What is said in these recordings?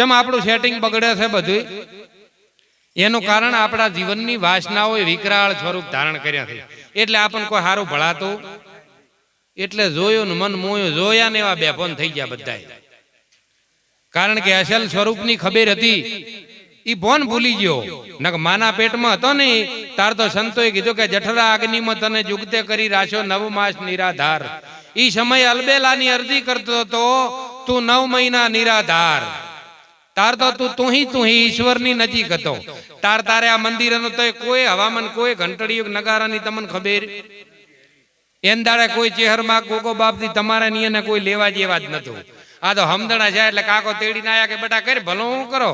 ચમ આપણું સેટિંગ બગડે છે બધું એનું કારણ આપણા જીવનની વાસનાઓએ વિકરાળ સ્વરૂપ ધારણ કર્યા છે. એટલે આપણને કોઈ સારું ભળાતું, એટલે જોયું મન મોયું, જોયા ને એવા બેફોન થઈ ગયા બધા કારણ કે અસલ સ્વરૂપની ખબર હતી, ઈ ભોન ભૂલી ગયો. નક માના પેટમાં હતો ને, તાર તો સંતોએ કીધું કે જઠરા અગ્નિમાં તને જુગતે કરી રાખ્યો નવ માસ નિરાધાર. ઈ સમય અલબેલાની અરજી કરતો હતો, તું નવ મહિના નિરાધાર. તાર તો તું તું તું ઈશ્વરની નજીક હતો. તાર તારે આ મંદિરનો તો કોઈ હવામાન, કોઈ ઘંટડીયું નગારાની તમને ખબર? એન દાડે કોઈ ચહેરમાં કોકો બાપથી તમારા નિયને કોઈ લેવા જેવા જ નતું. આ તો હમદણા છે એટલે કાકો તેડીને આયા કે બેટા કરી, ભલું કરો?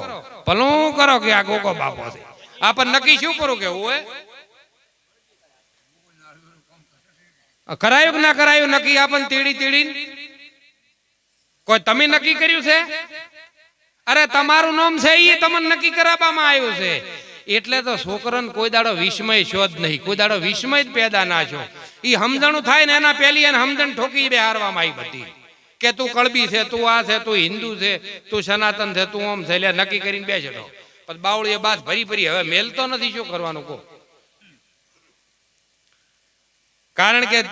ભલું કરો કે આ કોકો બાપો છે? આપણ નક્કી શું કરું કે હોય કરાયું કે ના કરાયું નક્કી? આપણને તેડી તેડી કોઈ તમે નક્કી કર્યું છે? અરે, તમારું નામ છે એ તમને નક્કી કરાવવામાં આવ્યું છે. એટલે તો છોકરાને કોઈ દાડો વિસ્મય શોધ નહીં. કોઈ દાડો વિસ્મય જ પેદા ના છો. એ સમજણું થાય ને એના પહેલી એને સમજણ ઠોકી બે હારવામાં આવી બધી. કે તું કળબી છે, તું આ છે, તું હિન્દુ છે, તું સનાતન છે, તું ઓમ છે, એટલે નક્કી કરીને બેસેલો પછી બાવળી બાદ ભરી ભરી, હવે મેલતો નથી શું કરવાનું, કહો. કારણ કે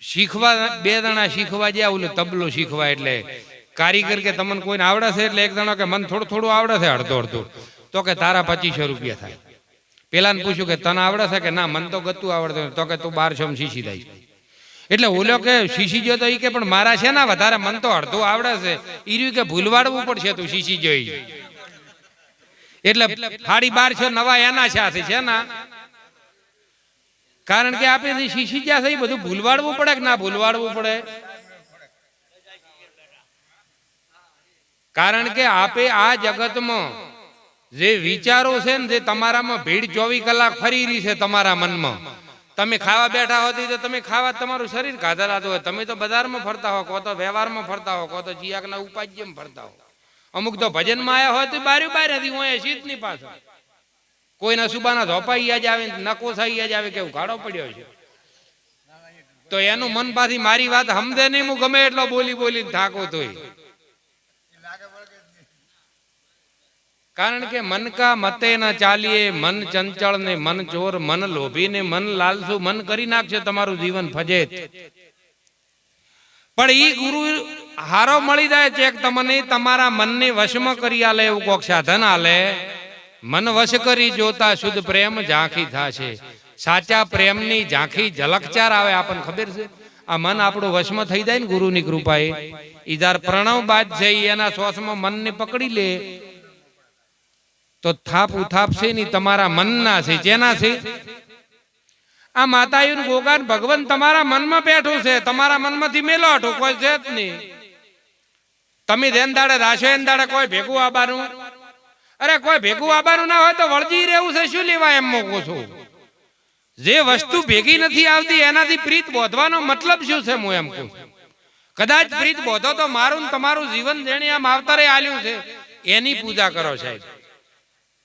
શીખવા, બે જણા શીખવા જ્યાં ઓલું તબલું શીખવા એટલે કારીગર કે તમને કોઈને આવડે છે એટલે એક જણો કે મને થોડું થોડું આવડે છે અડધો અડધો. તો કે તારા પચીસો રૂપિયા થાય. પેલાને પૂછ્યું કે તને આવડે છે કે ના, મને તો ગતું આવડતું તો કે તું બારસો શીશી થાય એટલે ઓલો કે શીશી જો તો એ કે પણ મારા છે ના વધારે મન તો અડધું આવડે છે. એ રહ્યું કે ભૂલવાડવું પડશે તું શીશી જોઈ. એટલે સાડી બારસો નવા એના છે છે ના. કારણ કે આપણે શીશી જ્યાં છે એ બધું ભૂલવાડવું પડે કે ના ભૂલવાડવું પડે? કારણ કે આપે આ જગતમાં જે વિચારો છે ને જે તમારામાં ભીડ ચોવીસ કલાક ફરી રહી છે તમારા મનમાં. તમે ખાવા બેઠા હોતી તો તમે ખાવા તમારું શરીર કાધરાતું હોય. તમે તો બજારમાં ફરતા હો કો તો વ્યવહારમાં ફરતા હો કો તો જીયાકના ઉપાજ્યમાં ફરતા હો. અમુક તો ભજનમાં આવ્યા હોય તો બારી બારે હતી હું એ શીતની પાછળ કોઈના સુબાના ધોપાઈ જ આવે નકો થઈ જ આવે કે ઉઘાડો પડ્યો છે. તો એનું મન પાછી મારી વાત સમજે નહીં હું ગમે એટલો બોલી બોલી થાકો તોય. કારણ કે મન કા મતે ન ચાલીએ, મન ચંચળ ને મન ચોર, મન લોભી ને મન લાલસુ, મન કરી નાખશે, તમારું જીવન ફજે પણ ઈ ગુરુ હારો મળી જાય છે તમને, તમારા મનને વશમાં કરી આલે, એવું કોક સાધન આલે. મન વશ કરી જોતા શુદ્ધ પ્રેમ ઝાંખી થશે. સાચા પ્રેમની ઝાંખી ઝલકચાર આવે, આપણને ખબર છે? આ મન આપણું વશમાં થઈ જાય ને ગુરુની કૃપાએ. ઈધાર પ્રણવ બાદ છે એના શ્વાસમાં મનને પકડી લે. તો થાપ ઉથાપ છે ની તમારા મનના છે, જેના છે? આ માતાયું ગોગાન ભગવાન તમારા મનમાં બેઠું છે, તમારા મનમાંથી મેલો હટું કોઈ છે જ નહીં. તમે જેન દાડે રાશો, એન દાડે કોઈ ભેગું આબારું? અરે, કોઈ ભેગું આબારું ના હોય તો વળજી રહેવું છે, શું લેવા એમ મોકો છું? જે વસ્તુ ભેગી નથી આવતી, એનાથી પ્રીત બોધવાનો મતલબ શું છે, હું એમ કહું. કદાચ પ્રીત બોધો તો મારું તમારું જીવન જેણે આમ આવતારે આલ્યું છે, એની પૂજા કરો સાહેબ.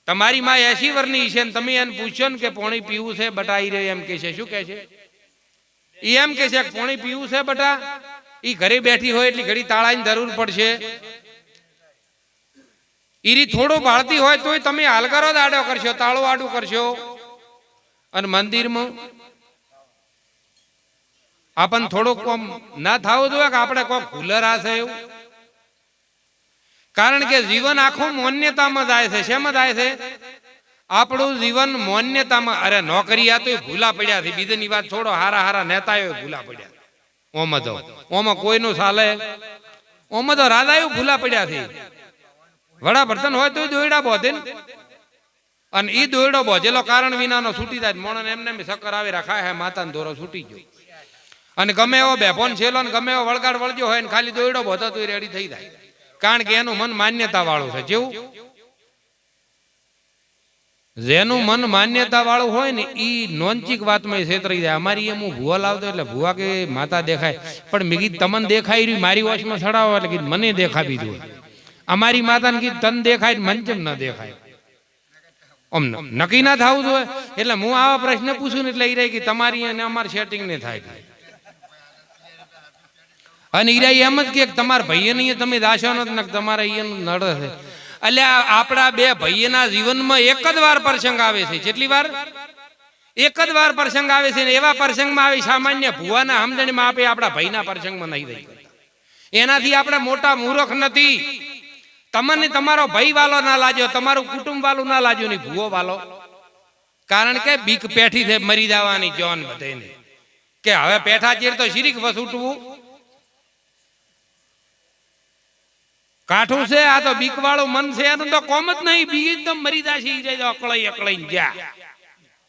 તમારી માં એસી વર્ષની છે ને તમે એને પૂછ્યો ને કે પોણી પીવું છે બટા? ઈ રહ્યો એમ કે છે. શું કે છે? ઈ એમ કે છે પોણી પીવું છે બટા? ઈ ઘરે બેઠી હોય એટલી ઘડી તાળાની જરૂર પડશે. ઈરી થોડું બાળતી હોય તોય તમે હાલકારો આડો કરશો, તાળો આડું કરશો. અને મંદિરમાં આપણને થોડુંક કોમ ના થવું જોઈએ કે આપણે કોઈ કુલર હશે એવું? કારણ કે જીવન આખું માન્યતામાં જાય છે. શેમાં જાય છે? આપણું જીવન મોન્યતામાં. અરે નોકરી આ તો ભૂલા પડ્યા છે. બીજાની વાત છોડો. હારા હારા નેતાઓ ભૂલા પડ્યા ઓમાં તો. ઓમાં કોઈનું ચાલે ઓમાં તો રાજાઓ ભૂલા પડ્યા છે. વડાપ્રધાન હોય તો દોયડા બોધે અને ઈ દોયડો બોજેલો કારણ વિનાનો છૂટી જાય. મોણને એમને એમ સક્કર આવી રાખાય હે માતાનો દોરો છૂટી ગયો. અને ગમે એવો બેફોન છેલો ને ગમે એવો વળગાડ વળજો હોય ને ખાલી દોયડો બોધો તો રેડી થઈ જાય. કારણ કે એનું મન માન્યતા વાળું છે. જેવું જેનું મન માન્યતા વાળું હોય ને એ નોંચિક વાતમાં છેતરી જાય. અમારી એમ હું ભૂવા લાવતો એટલે ભૂવા કે માતા દેખાય. પણ મીગી તમને દેખાય રહ્યું, મારી વોશમાં ચડાવો એટલે કીધું, મને દેખાવી દો અમારી માતાને કીધું, તન દેખાય મને કેમ ન દેખાય? આમ નક્કી ના થવું જોઈએ. એટલે હું આવા પ્રશ્ન પૂછું ને એટલે એ રહી કે તમારી અને અમારી સેટિંગ ને થાય. અને ઈરા એમ જ કે તમારા ભાઈએ નહીં તમે દાશો જ તમારે અહીંયાનું નડે છે. એટલે આપણા બે ભાઈના જીવનમાં એક જ વાર પ્રસંગ આવે છે. જેટલી વાર? એક જ વાર પ્રસંગ આવે છે ને એવા પ્રસંગમાં આવી સામાન્ય ભુવાના સમજણમાં આપે આપણા ભાઈના પ્રસંગમાં નહીં રહી એનાથી આપણે મોટા મૂર્ખ નથી. તમને તમારો ભાઈ વાલો ના લાજો, તમારું કુટુંબ વાલો ના લાજો નહીં ભૂવો વાલો. કારણ કે બીક પેઠી છે મરી જવાની જોન બધે કે હવે પેઠા ચીર તો શિરીક વસૂટવું. કાઠું છે, આ તો બીક વાળું મન છે, એનું તો કોમ જ નહીં. બી એકદમ મરી દાશી જાય અકળાઈ અકળાઈ જા.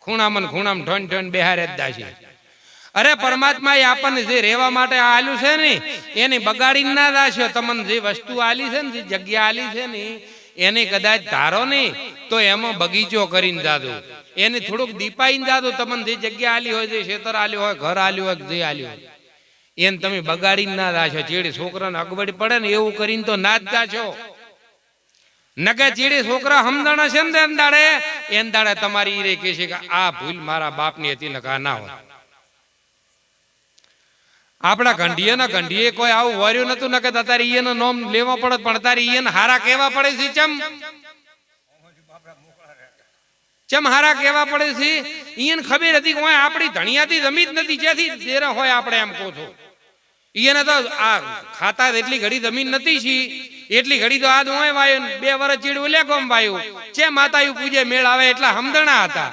ખૂણામાં ખૂણામાં ઢોન ઢોન બેહારે જ દાશી અરે પરમાત્મા એ આપણને જે રહેવા માટે આલ્યું છે ને, એની બગાડી ના દાશ્યો તમને જે વસ્તુ આલી છે ને, જે જગ્યા આલી છે ને, એને કદાચ ધારો ને, તો એમાં બગીચો કરીને જાદો એને થોડુંક દીપાઈને જાદુ તમને જે જગ્યા આલી હોય, જે ખેતર આલ્યું હોય, ઘર આલ્યું હોય, જે આલ્યું હોય. એને તમે બગાડીને ના દાશો ચીડી છોકરાને અગવડ પડે ને એવું કરીને તો ના જ દાશો ચીડી છોકરા હમદણ છે ને એમ દાડે એમ દાડે તમારી રે કહે છે કે આ ભૂલ મારા બાપની હતી નકા ના હોય. આપણા ઘંડીએ ના ઘંડીએ કોઈ આવું વર્યું નતું નકે તારે ઈયનો નોમ લેવો પડે, પણ તારે ઈયને હારા કેવા પડે છે, ચમ? ચમ હારા કેવા પડે છે? ઈયને ખબર હતી કે આપણી ધણિયાથી જમી જ નથી જ્યાંથી દેરા હોય આપણે એમ કહો છો. ઈયને તો આ ખાતા એટલી ઘડી જમીન નથી છી એટલી ઘડી તો આ ઓય વાયો બે વર્ષ ચીડ કોમ વાયું? છે માતાયું પૂજે મેળ આવે એટલા હમદણા હતા.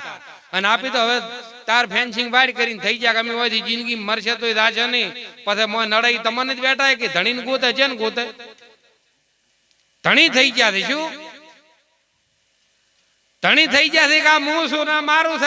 અને આપી તો હવે તાર ફેન્સિંગ વાડ કરીને થઈ જાય અમે હોય જિંદગી મરશે તો રાજે નહીં. પછી મોય નડાઈ તમને જ બેઠા કે ધણીને ગોતે છે ને ગોતે. ધણી થઈ ગયા છે શું? ધણી થઈ ગયા છે કે આ હું શું ના મારું છે?